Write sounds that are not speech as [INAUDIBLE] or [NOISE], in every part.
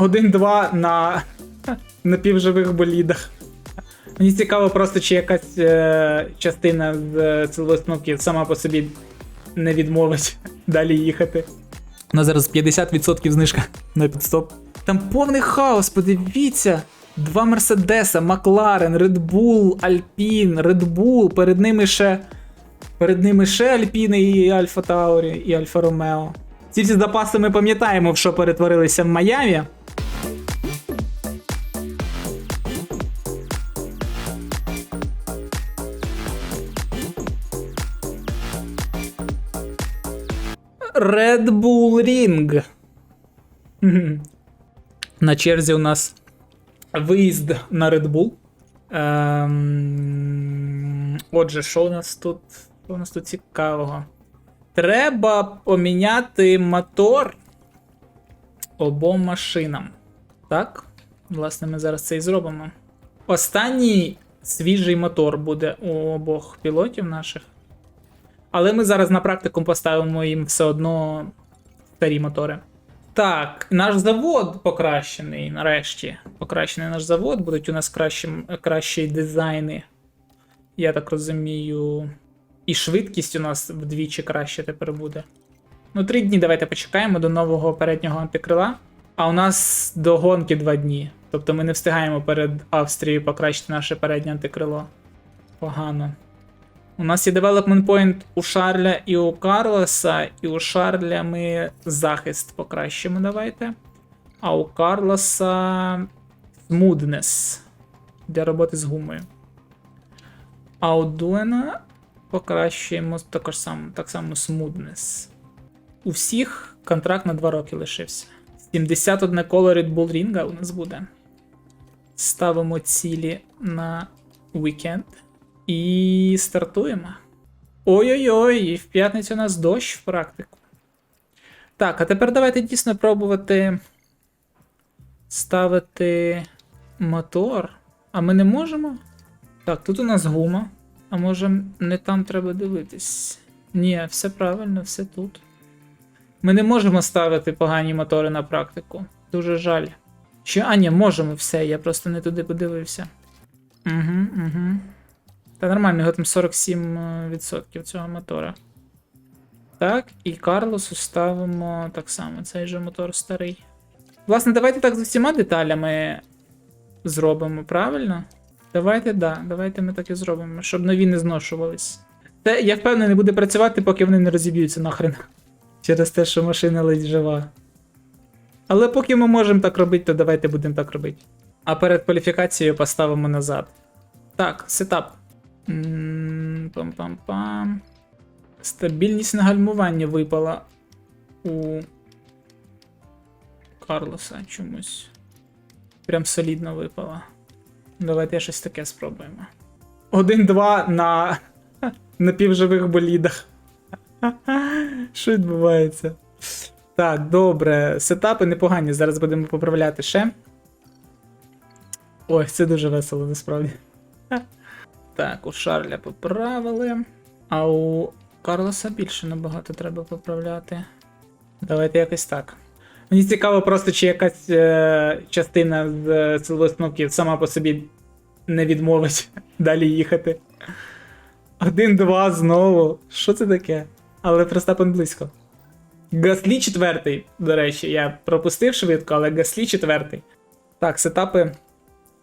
Один-два на напівживих болідах. Мені цікаво просто, чи якась е, частина з е, силової сама по собі не відмовить [LAUGHS] далі їхати. У нас зараз 50% знижка [LAUGHS] на підстоп. Там повний хаос, подивіться. Два Мерседеса, Макларен, Редбул, Альпін, Редбул, перед ними ще. Перед ними ще Альпіни і Альфа Таурі, і Альфа Ромео. Ці всі запаси ми пам'ятаємо, в що перетворилися в Майамі. Red Bull Ring. [LAUGHS] На черзі у нас виїзд на Red Bull. Ем... Отже, що у нас тут? Що у нас тут цікавого? Треба поміняти мотор обом машинам. Так? Власне, ми зараз це і зробимо. Останній свіжий мотор буде у обох пілотів наших. Але ми зараз на практику поставимо їм все одно старі мотори. Так, наш завод покращений, нарешті. Покращений наш завод, будуть у нас кращі, кращі дизайни. Я так розумію. І швидкість у нас вдвічі краще тепер буде. Ну, три дні давайте почекаємо до нового переднього антикрила. А у нас до гонки два дні. Тобто ми не встигаємо перед Австрією покращити наше переднє антикрило. Погано. У нас є development point у Шарля і у Карлоса, і у Шарля ми захист покращимо, давайте. А у Карлоса smoothness для роботи з гумою. А у Дуена покращуємо також сам, так само smoothness. У всіх контракт на 2 роки лишився. 71 коло Red Bull Ring у нас буде. Ставимо цілі на вікенд. І стартуємо. Ой-ой-ой, і в п'ятницю у нас дощ в практику. Так, а тепер давайте дійсно пробувати ставити мотор. А ми не можемо? Так, тут у нас гума. А може не там треба дивитись? Ні, все правильно, все тут. Ми не можемо ставити погані мотори на практику. Дуже жаль. Що, а ні, можемо все, я просто не туди подивився. Угу, угу. Та нормально, його там 47% цього мотора. Так, і Карлосу ставимо так само, цей же мотор старий. Власне, давайте так з усіма деталями зробимо, правильно? Давайте, да, давайте ми так і зробимо, щоб нові не зношувались. Це, я впевнений, не буде працювати, поки вони не розіб'ються нахрен. [LAUGHS] Через те, що машина ледь жива. Але поки ми можемо так робити, то давайте будемо так робити. А перед кваліфікацією поставимо назад. Так, сетап. Пам-пам-пам. Стабільність на гальмування випала у Карлоса чомусь. Прям солідно випала. Давайте щось таке спробуємо. Один-два на [LAUGHS] напівживих болідах. [LAUGHS] Що відбувається? Так, добре. Сетапи непогані. Зараз будемо поправляти ще. Ой, це дуже весело насправді. [LAUGHS] Так, у Шарля поправили. А у Карлоса більше набагато треба поправляти. Давайте якось так. Мені цікаво просто, чи якась е, частина з е, силової установки сама по собі не відмовить [LAUGHS] далі їхати. Один-два знову. Що це таке? Але Простапен близько. Гаслі четвертий, до речі, я пропустив швидко, але Гаслі четвертий. Так, сетапи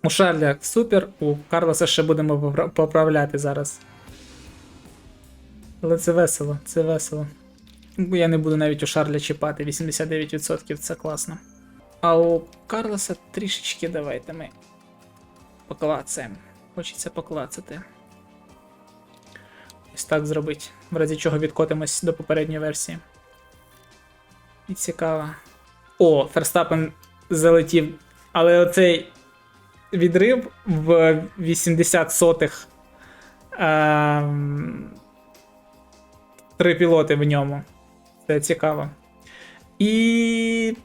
у Шарля супер, у Карлоса ще будемо поправляти зараз. Але це весело, це весело. Я не буду навіть у Шарля чіпати, 89% це класно. А у Карлоса трішечки давайте ми поклацаємо. Хочеться поклацати. Ось так зробити, в разі чого відкотимось до попередньої версії. І цікаво. О, Ферстапен залетів. Але оцей відрив в 80 сотих. Ем, три пілоти в ньому. Це цікаво. І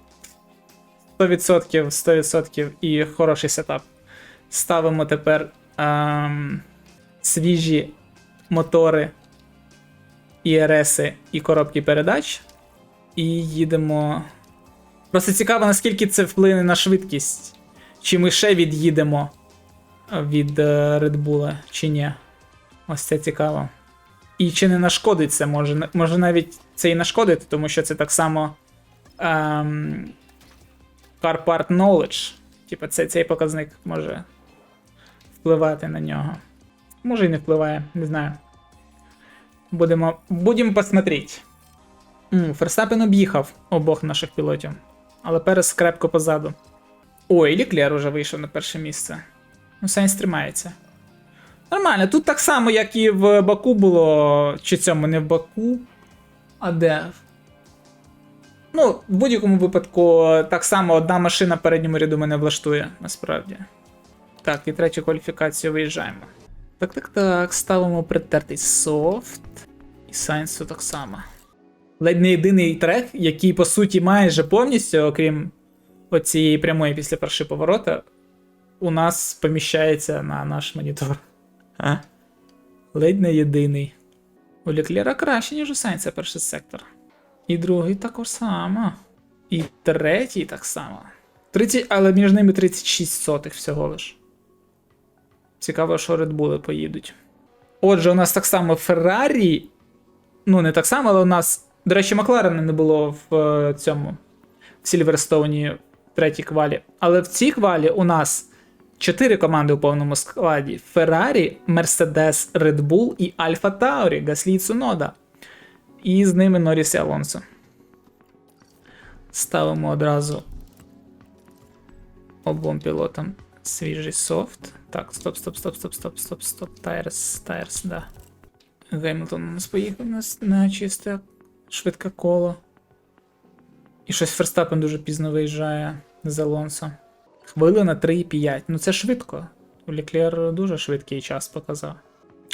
100%, 100% і хороший сетап. Ставимо тепер ем, свіжі мотори, і і коробки передач. І їдемо Просто цікаво, наскільки це вплине на швидкість. Чи ми ще від'їдемо від е, Red Bull, чи ні. Ось це цікаво. І чи не нашкодить це? Може, може навіть це і нашкодить, тому що це так само ем, Car Part Knowledge. Типа це, цей показник може впливати на нього. Може і не впливає, не знаю. Будемо, будемо посмотреть. Ферстапен об'їхав обох наших пілотів, але Перес крепко позаду. Ой, Ліклер уже вийшов на перше місце. Ну, Сайнс тримається. Нормально, тут так само, як і в Баку було. Чи цьому не в Баку. А де? Ну, в будь-якому випадку, так само одна машина передньому ряду мене влаштує, насправді. Так, і третю кваліфікацію виїжджаємо. Так, так, так, ставимо притертий софт. І Сайнсу так само. Ледь не єдиний трек, який, по суті, майже повністю, окрім оцієї прямої після першого поворота, у нас поміщається на наш монітор. А? Ледь не єдиний. У Леклера краще, ніж у Сайнса перший сектор. І другий також само. І третій так само. 30, але між ними 36 сотих всього лиш. Цікаво, що Bull поїдуть. Отже, у нас так само Феррарі. Ну, не так само, але у нас. До речі, Макларена не було в е, цьому. В Сільверстоуні третій квалі. Але в цій квалі у нас чотири команди у повному складі: Феррарі, Мерседес, Bull і Альфа Таурі, Гаслі і Цунода. І з ними Норріс і Алонсо. Ставимо одразу обом пілотам свіжий софт. Так, стоп, стоп, стоп, стоп, стоп, стоп, стоп. Тайрс, Тайрс, да. Геймлтон у нас поїхав на, на чисте швидке коло. І щось Ферстапен дуже пізно виїжджає з Алонсо. Хвилина 3,5. Ну це швидко. Леклер дуже швидкий час показав.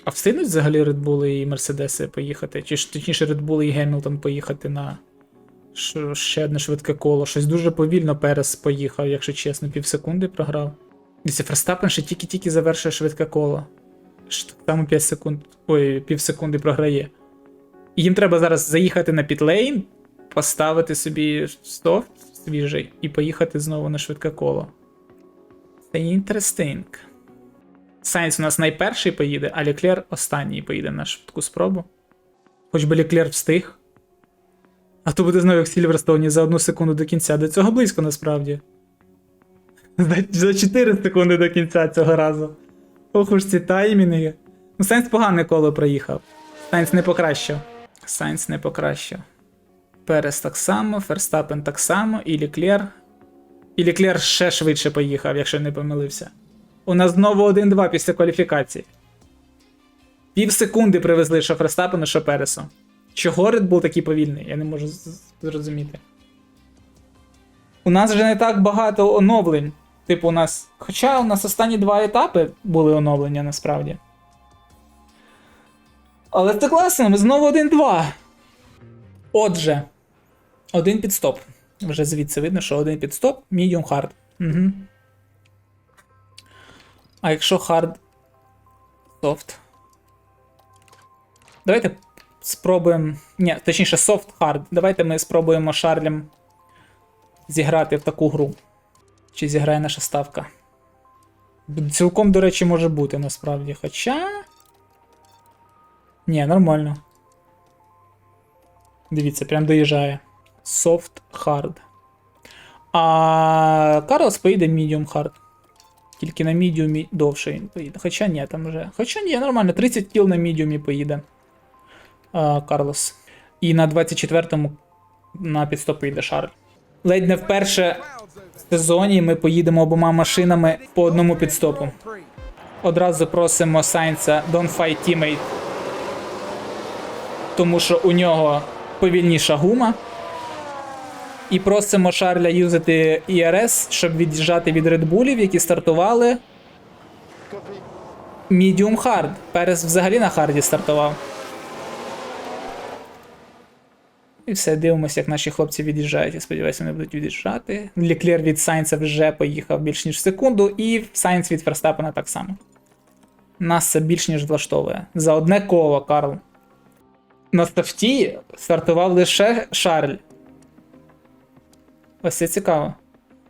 А встигнуть взагалі Red Bull і Мерседеси поїхати? Чи точніше Red Bull і Гемілтон поїхати на ще одне швидке коло? Щось дуже повільно Перес поїхав, якщо чесно, півсекунди програв. Дивіться, Ферстапен ще тільки-тільки завершує швидке коло. Там 5 секунд. Ой, пів секунди програє. І їм треба зараз заїхати на підлейн, поставити собі софт свіжий і поїхати знову на швидке коло. Це інтерестинг. Сайнс у нас найперший поїде, а Леклер останній поїде на швидку спробу. Хоч би Леклер встиг. А то буде знову як Сільверстоуні за одну секунду до кінця. До цього близько насправді. За 4 секунди до кінця цього разу. Ох уж ці таймінги. Ну, Сайнс погане коло проїхав. Сайнс не покращив. Сайнс не покращив. Перес так само, Ферстапен так само, і Леклер. І Леклер ще швидше поїхав, якщо не помилився. У нас знову 1-2 після кваліфікації. Пів секунди привезли що Ферстапену, що Пересу. Чого Red Bull такий повільний? Я не можу зрозуміти. У нас вже не так багато оновлень. Типу, у нас. Хоча у нас останні два етапи були оновлення насправді. Але це класно, ми знову 1-2. Отже, один підстоп. Вже звідси видно, що один підстоп, medium hard. Угу. А якщо hard soft. Давайте спробуємо. Ні, точніше, soft hard. Давайте ми спробуємо Шарлем зіграти в таку гру. Чи зіграє наша ставка? Цілком, до речі, може бути насправді. Хоча. Ні, нормально. Дивіться, прям доїжджає. Soft hard. А Карлос поїде medium hard. Тільки на мідіумі довше він поїде. Хоча ні, там вже. Хоча ні, нормально, 30 кіл на мідіумі поїде. А, Карлос. І на 24-му на підстоп поїде Шарль. Ледь не вперше в сезоні ми поїдемо обома машинами по одному підстопу. Одразу просимо Сайнца Don't fight teammate. Тому що у нього повільніша гума. І просимо Шарля юзати ERS, щоб від'їжджати від редбулів, які стартували. Medium Hard. Перес взагалі на харді стартував. І все, дивимося, як наші хлопці від'їжджають. Я сподіваюся, вони будуть від'їжджати. Ліклер від Сайнца вже поїхав більш ніж секунду, і Сайнц від Ферстапена так само. Нас це більш ніж влаштовує. За одне коло, Карл. На софті стартував лише Шарль. Ось це цікаво.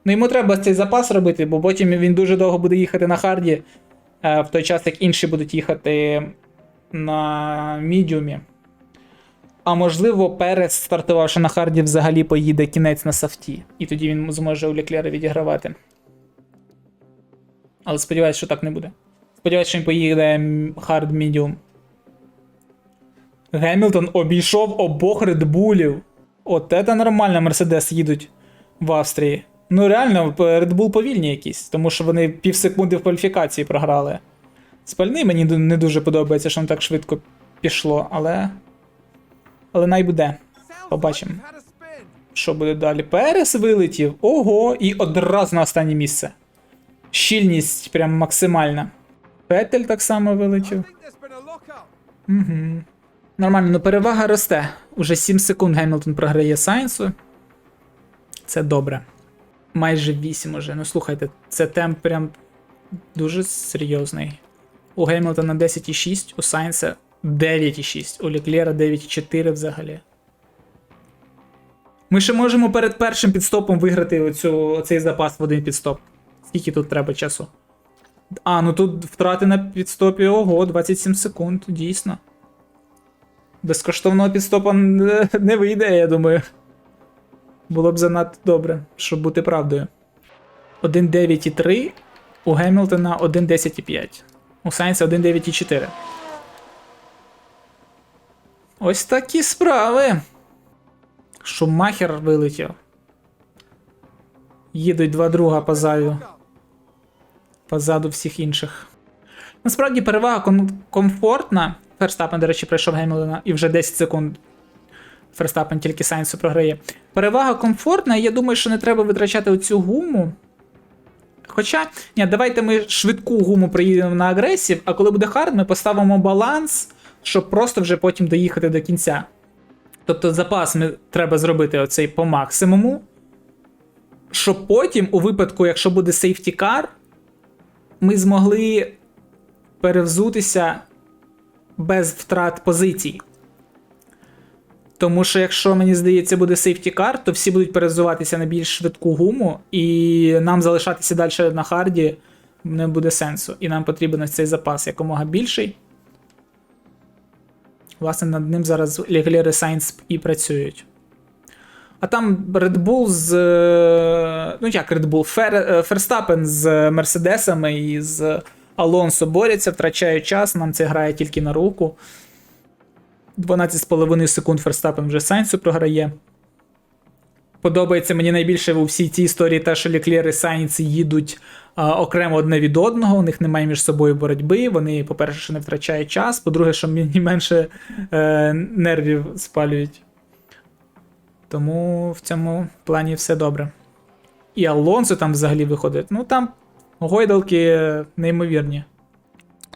Ну йому треба цей запас робити, бо потім він дуже довго буде їхати на харді, е, в той час, як інші будуть їхати на мідіумі. А можливо, Перес, стартувавши на харді, взагалі поїде кінець на софті. І тоді він зможе у Леклера відігравати. Але сподіваюся, що так не буде. Сподіваюся, що він поїде хард мідіум. Гемілтон обійшов обох редбулів. От це нормально Мерседес їдуть в Австрії. Ну реально, Red Bull повільні якісь, тому що вони пів секунди в кваліфікації програли. Спальний мені не дуже подобається, що воно так швидко пішло, але. Але най буде. Побачимо. Що буде далі? Перес вилетів. Ого, і одразу на останнє місце. Щільність прям максимальна. Петель так само вилетів. Угу. Нормально, ну перевага росте. Уже 7 секунд Гемілтон програє Сайнсу. Це добре. Майже 8 уже. Ну слухайте, це темп прям дуже серйозний. У Гемілтона 10,6, у Сайнса 9,6, у Леклера 9,4 взагалі. Ми ще можемо перед першим підстопом виграти оцю, оцей запас в один підстоп. Скільки тут треба часу? А, ну тут втрати на підстопі, ого, 27 секунд, дійсно. Безкоштовного підстопа не вийде, я думаю. Було б занадто добре, щоб бути правдою. 1.9.3, у Гемілтона 1.10.5. У Сайнса 1.9.4. Ось такі справи. Шумахер вилетів. Їдуть два друга позаду. Позаду всіх інших. Насправді перевага ком- комфортна. Ферстапен, до речі, пройшов Гемілтона і вже 10 секунд. Ферстапен тільки Сайнсу програє. Перевага комфортна, і я думаю, що не треба витрачати оцю гуму. Хоча, ні, давайте ми швидку гуму приїдемо на агресів, а коли буде хард, ми поставимо баланс, щоб просто вже потім доїхати до кінця. Тобто запас ми треба зробити оцей по максимуму. Щоб потім, у випадку, якщо буде сейфтікар, ми змогли перевзутися без втрат позицій. Тому що, якщо мені здається, буде сейфті кар, то всі будуть перезуватися на більш швидку гуму, і нам залишатися далі на харді не буде сенсу. І нам потрібен цей запас якомога більший. Власне, над ним зараз і Sainz і працюють. А там Red Bull з. е, Ну як Red Bull? Фер, е, Ферстапен з Мерседесами і з Алонсо борються, втрачають час, нам це грає тільки на руку. 12,5 секунд Ферстапен вже Сайнсу програє. Подобається мені найбільше у всій цій історії те, що Леклєр і Сайнс їдуть а, окремо одне від одного, у них немає між собою боротьби. Вони, по-перше, що не втрачають час, по-друге, що мені менше е, нервів спалюють. Тому в цьому плані все добре. І Алонсо там взагалі виходить. Ну там гойдалки неймовірні.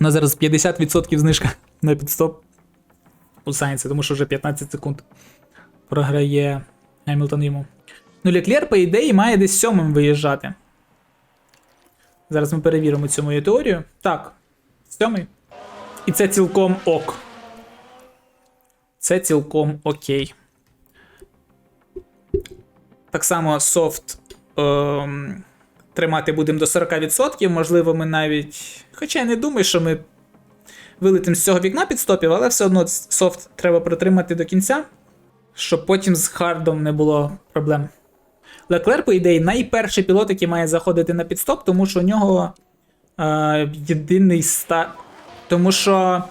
У нас зараз 50% знижка [LAUGHS] на підстоп у Сайнса, тому що вже 15 секунд програє Гемілтон йому. Ну, Леклер, по ідеї, має десь сьомим виїжджати. Зараз ми перевіримо цю мою теорію. Так, сьомий. І це цілком ок. Це цілком окей. Так само софт ем, тримати будемо до 40%. Можливо, ми навіть. Хоча я не думаю, що ми вилетимо з цього вікна підстопів, але все одно софт треба протримати до кінця, щоб потім з хардом не було проблем. Леклер, по ідеї, найперший пілот, який має заходити на підстоп, тому що у нього е, єдиний старт. Тому що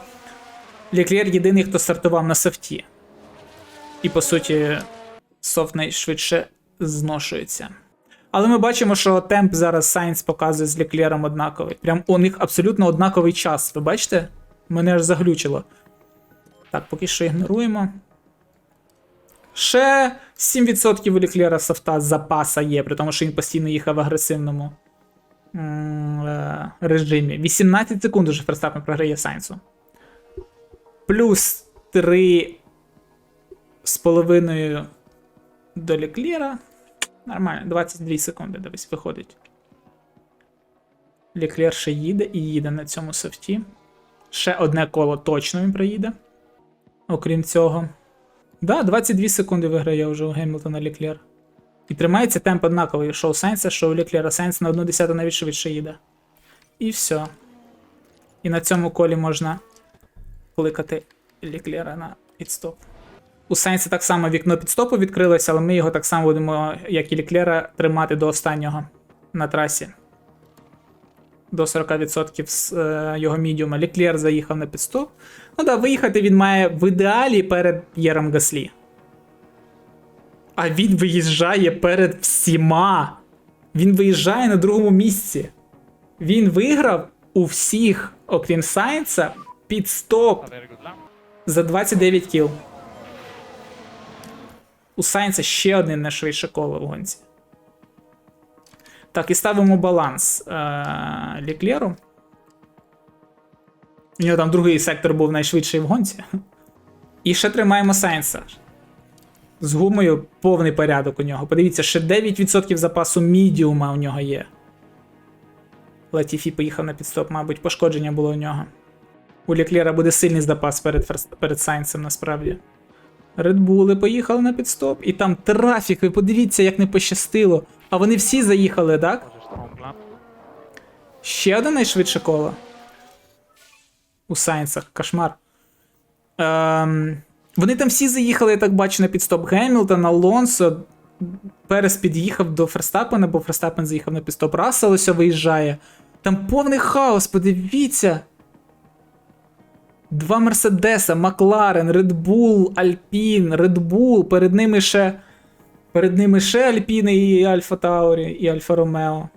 Леклер єдиний, хто стартував на софті. І по суті, софт найшвидше зношується. Але ми бачимо, що темп зараз Сайнс показує з Леклером однаковий. Прям у них абсолютно однаковий час. Ви бачите? Мене аж заглючило. Так, поки що ігноруємо. Ще 7% у Леклера софта запаса є, при тому, що він постійно їхав в агресивному е, режимі. 18 секунд уже Ферстапен програє Сайнсу. Плюс 3 з половиною до Леклера. Нормально, 22 секунди, дивись, виходить. Леклер ще їде і їде на цьому софті. Ще одне коло точно він проїде. Окрім цього. Да, 22 секунди виграє вже у Гемілтона Леклер. І тримається темп однаковий. Що у Сайнса, що у Леклера. Сайнс на одну десяту навіть швидше їде. І все. І на цьому колі можна кликати Леклера на підстоп. У Сайнса так само вікно підстопу відкрилося, але ми його так само будемо, як і Леклера, тримати до останнього на трасі. До 40% з е, його мідіума. Леклер заїхав на підстоп. Ну да, виїхати він має в ідеалі перед П'єром Гаслі. А він виїжджає перед всіма. Він виїжджає на другому місці. Він виграв у всіх, окрім Сайнса, good luck. за 29 кіл. У Сайнса ще одне найшвидше коло в гонці. Так, і ставимо баланс е- Ліклеру. У нього там другий сектор був найшвидший в гонці. [LAUGHS] І ще тримаємо Сайнса. З гумою повний порядок у нього. Подивіться, ще 9% запасу мідіума у нього є. Латіфі поїхав на підстоп, мабуть, пошкодження було у нього. У Леклера буде сильний запас перед, перед Сайнсом, насправді. Редбули поїхали на підстоп, і там трафік, ви подивіться, як не пощастило. А вони всі заїхали, так? Ще одне найшвидше коло. У Сайнсах, кошмар. Ем, вони там всі заїхали, я так бачу, на підстоп Гемілтон, Алонсо. Перес під'їхав до Ферстапена, бо Ферстапен заїхав на підстоп. Рассел ось виїжджає. Там повний хаос, подивіться. Два Мерседеса, Макларен, Редбул, Альпін, Редбул. Перед ними ще. Перед ними ще Альпіни і Альфа Таурі, і Альфа Ромео.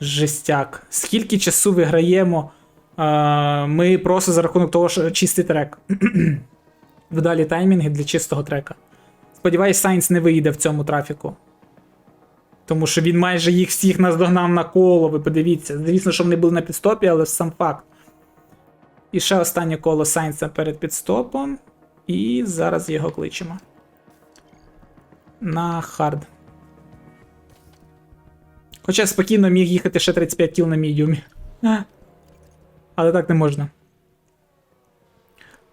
Жестяк. Скільки часу виграємо? Е, ми просто за рахунок того, що чистий трек. [CLEARS THROAT] Вдалі таймінги для чистого трека. Сподіваюсь, Сайнс не вийде в цьому трафіку. Тому що він майже їх всіх наздогнав на коло, ви подивіться. Звісно, що вони були на підстопі, але сам факт. І ще останнє коло Сайнса перед підстопом. І зараз його кличемо. На хард. Хоча спокійно міг їхати ще 35 кіл на мідіумі. Але так не можна.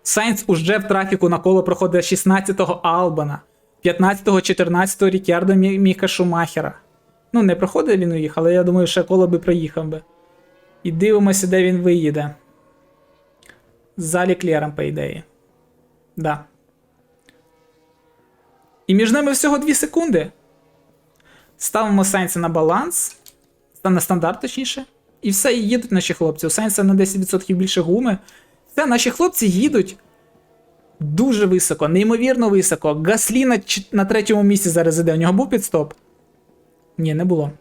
Сайнс уже в трафіку на коло проходить 16-го Албана, 15-го, 14-го Рікярдо Мі- Міка Шумахера. Ну, не проходив він у їх, але я думаю, ще коло би проїхав би. І дивимося, де він виїде. За Ліклером, по ідеї. Да. І між ними всього 2 секунди. Ставимо Сайнса на баланс. На стандарт, точніше. І все, і їдуть наші хлопці. У Сайнса на 10% більше гуми. Все, наші хлопці їдуть дуже високо, неймовірно високо. Гаслі на, на третьому місці зараз іде. У нього був підстоп? Ні, не було.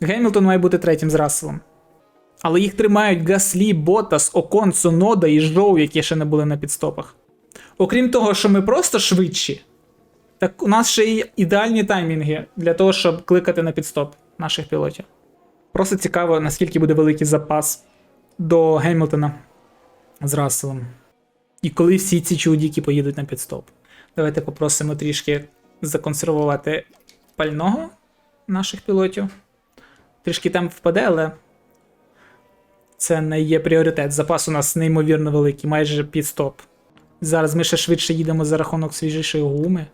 Гемілтон має бути третім з Расселом. Але їх тримають Гаслі, Ботас, Окон, Сонода і Жоу, які ще не були на підстопах. Окрім того, що ми просто швидші, так у нас ще й ідеальні таймінги для того, щоб кликати на підстоп наших пілотів. Просто цікаво, наскільки буде великий запас до Гемілтона з Расселом. І коли всі ці чудіки поїдуть на підстоп. Давайте попросимо трішки законсервувати пального наших пілотів. Трішки там впаде, але це не є пріоритет. Запас у нас неймовірно великий, майже підстоп. Зараз ми ще швидше їдемо за рахунок свіжішої гуми.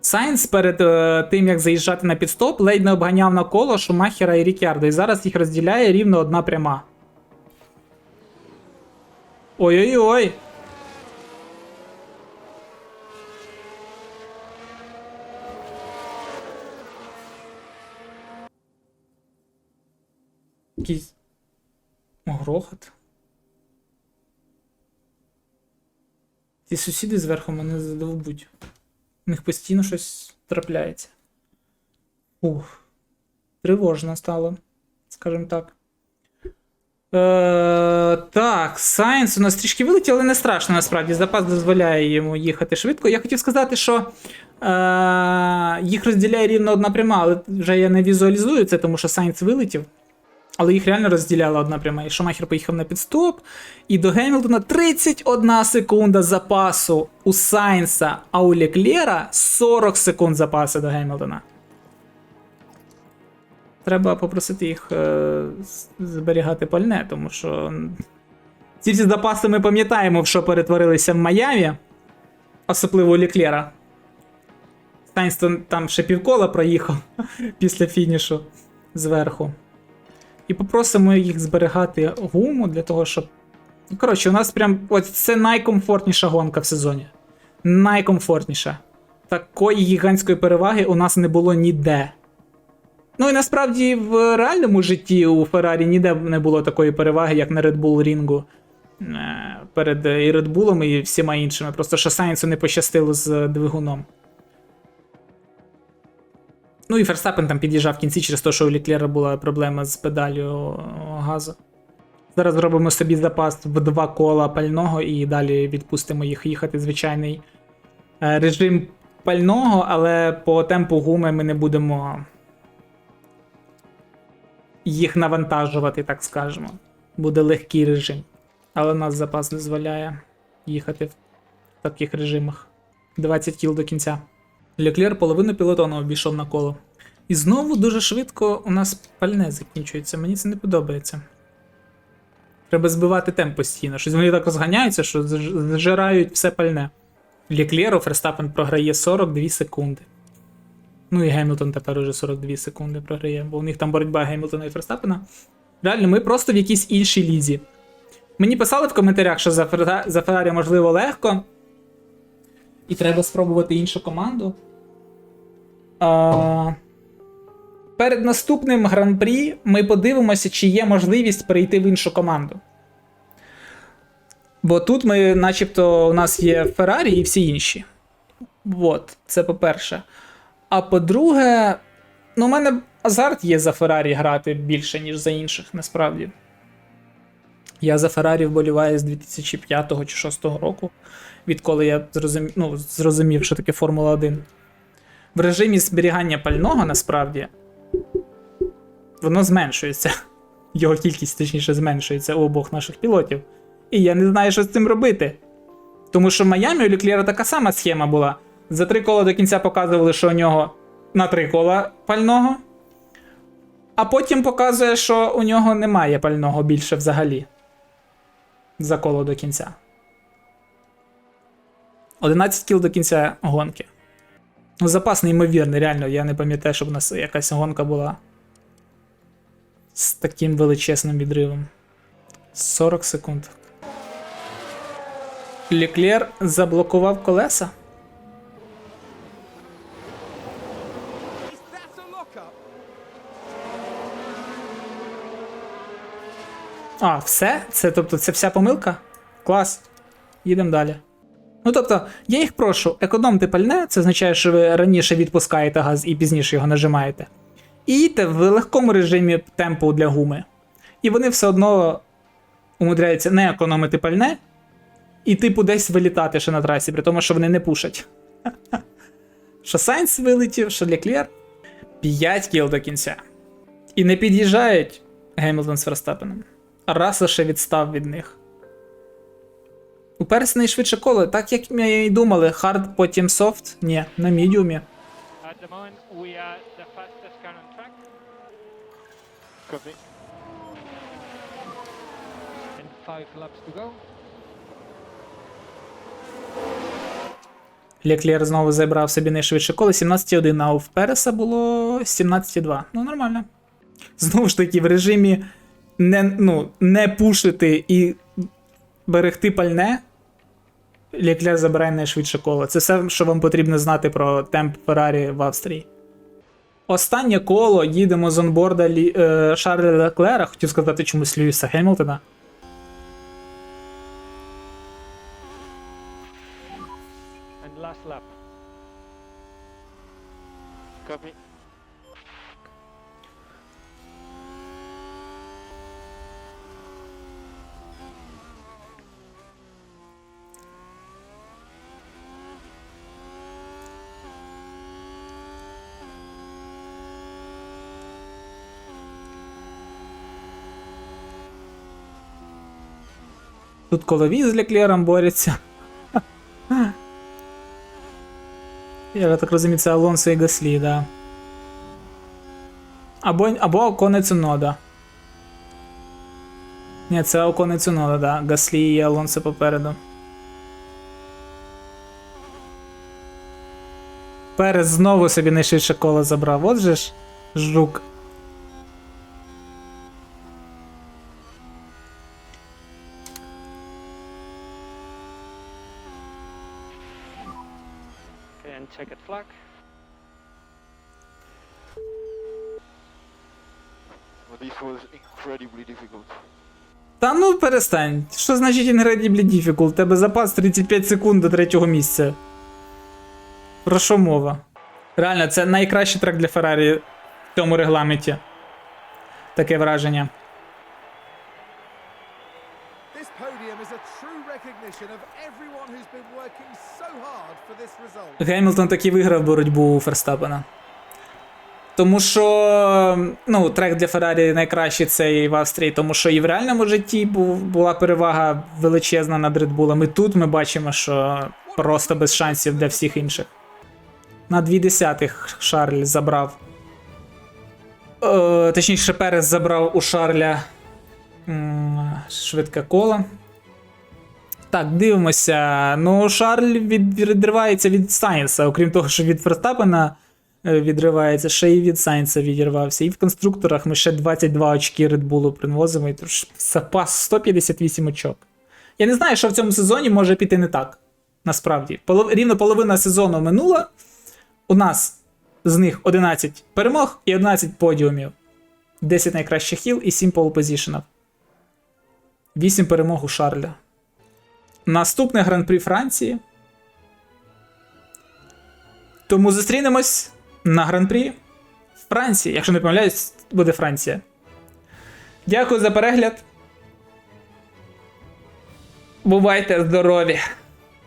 Сайнс перед е, тим, як заїжджати на підстоп, ледь не обганяв на коло Шумахера і Рікярдо, і зараз їх розділяє рівно одна пряма. Ой-ой-ой. Якийсь грохот. Ці сусіди зверху мене задовбуть. У них постійно щось трапляється. Ух. Тривожно стало, скажімо так. Е, так, Сайнс у нас трішки вилетів, але не страшно насправді. Запас дозволяє йому їхати швидко. Я хотів сказати, що е, їх розділяє рівно одна пряма, але вже я не візуалізую це, тому що Сайнс вилетів. Але їх реально розділяла одна пряма. І Шумахер поїхав на підстоп. І до Гемілтона 31 секунда запасу у Сайнса, а у Леклера 40 секунд запасу до Гемілтона. Треба попросити їх е, зберігати пальне, тому що ці всі запаси ми пам'ятаємо, в що перетворилися в Майамі, особливо у Леклера. Сайнс там ще півкола проїхав [LAUGHS] після фінішу зверху. І попросимо їх зберігати гуму для того, щоб. Ну, Коротше, у нас прям. От це найкомфортніша гонка в сезоні. Найкомфортніша. Такої гігантської переваги у нас не було ніде. Ну і насправді в реальному житті у Феррарі ніде не було такої переваги, як на Red Bull Рінгу е, перед і Red Bull, і всіма іншими. Просто що Сайнсу не пощастило з двигуном. Ну і Ферстапен там під'їжджав в кінці через те, що у Ліклера була проблема з педалю газу. Зараз зробимо собі запас в два кола пального і далі відпустимо їх їхати звичайний е, режим пального, але по темпу гуми ми не будемо їх навантажувати, так скажемо. Буде легкий режим. Але у нас запас дозволяє їхати в таких режимах. 20 кіл до кінця. Леклер половину пілотону обійшов на коло. І знову дуже швидко у нас пальне закінчується. Мені це не подобається. Треба збивати темп постійно. Щось вони так розганяються, що зжирають все пальне. Леклеру Ферстапен програє 42 секунди. Ну і Гемілтон тепер уже 42 секунди програє, бо у них там боротьба Гемілтона і Ферстапена. Реально, ми просто в якійсь іншій лізі. Мені писали в коментарях, що за Феррарі можливо легко. І треба спробувати іншу команду. А... Перед наступним гран-прі ми подивимося, чи є можливість перейти в іншу команду. Бо тут ми, начебто, у нас є Феррарі і всі інші. От, це по-перше. А по-друге, ну, у мене азарт є за Феррарі грати більше, ніж за інших, насправді. Я за Феррарі вболіваю з 2005 чи 2006 року, відколи я зрозумів, ну, зрозумів, що таке Формула 1. В режимі зберігання пального насправді воно зменшується. Його кількість, точніше, зменшується у обох наших пілотів. І я не знаю, що з цим робити. Тому що в Майамі у Люклєра така сама схема була. За три кола до кінця показували, що у нього на три кола пального. А потім показує, що у нього немає пального більше взагалі. За коло до кінця. 11 кіл до кінця гонки. Ну, запас неймовірний, реально. Я не пам'ятаю, щоб у нас якась гонка була з таким величезним відривом. 40 секунд. Леклер заблокував колеса. А, все? Це тобто це вся помилка? Клас. Їдемо далі. Ну тобто, я їх прошу, економте пальне, це означає, що ви раніше відпускаєте газ і пізніше його нажимаєте. І їдьте в легкому режимі темпу для гуми. І вони все одно умудряються не економити пальне, і типу десь вилітати ще на трасі, при тому, що вони не пушать. [LAUGHS] Що Сайнс вилетів, що Леклер. 5 кіл до кінця. І не під'їжджають Гемілтон з Верстапеном. А Рассел ще відстав від них. У Перес найшвидше коло, так як ми і думали, хард, потім софт. Ні, на мідіумі. Леклер знову забрав собі найшвидше коло 17,1, а у Переса було 17,2. Ну, нормально. Знову ж таки, в режимі не, ну, не пушити і берегти пальне. Леклер забирає найшвидше коло. Це все, що вам потрібно знати про темп Феррарі в Австрії. Останнє коло їдемо з онборда Лі... е, Шарля Леклера, хотів сказати чомусь Льюіса Хемілтона. Тут колові з Леклером борються. Я так розумію, це Алонсо і Гаслі, да. Або, або Окон і Цунода. Ні, це Окон і Цунода, да. Гаслі і Алонсо попереду. Перес знову собі найшвидше коло забрав. От же ж жук. Та ну перестань. Що значить Incredibly Difficult? Тебе запас 35 секунд до третього місця. Про що мова? Реально, це найкращий трек для Феррарі в цьому регламенті. Таке враження. Гемілтон таки виграв боротьбу у Ферстапена. Тому що ну, трек для Феррарі найкращий це і в Австрії, тому що і в реальному житті була перевага величезна над Bull. І тут ми бачимо, що просто без шансів для всіх інших. На дві десятих Шарль забрав. Е, точніше, Перес забрав у Шарля швидке коло. Так, дивимося. Ну, Шарль від, відривається від Сайнса, окрім того, що від Ферстапена відривається, ще й від Сайнса відірвався. І в конструкторах ми ще 22 очки Red Bull приносимо, і тож запас 158 очок. Я не знаю, що в цьому сезоні може піти не так. Насправді. Полов... Рівно половина сезону минула. У нас з них 11 перемог і 11 подіумів. 10 найкращих хіл і 7 полупозішенів. 8 перемог у Шарля. Наступне гран-прі Франції. Тому зустрінемось на гран-прі Франції. Якщо не помиляюсь, буде Франція. Дякую за перегляд. Бувайте здорові!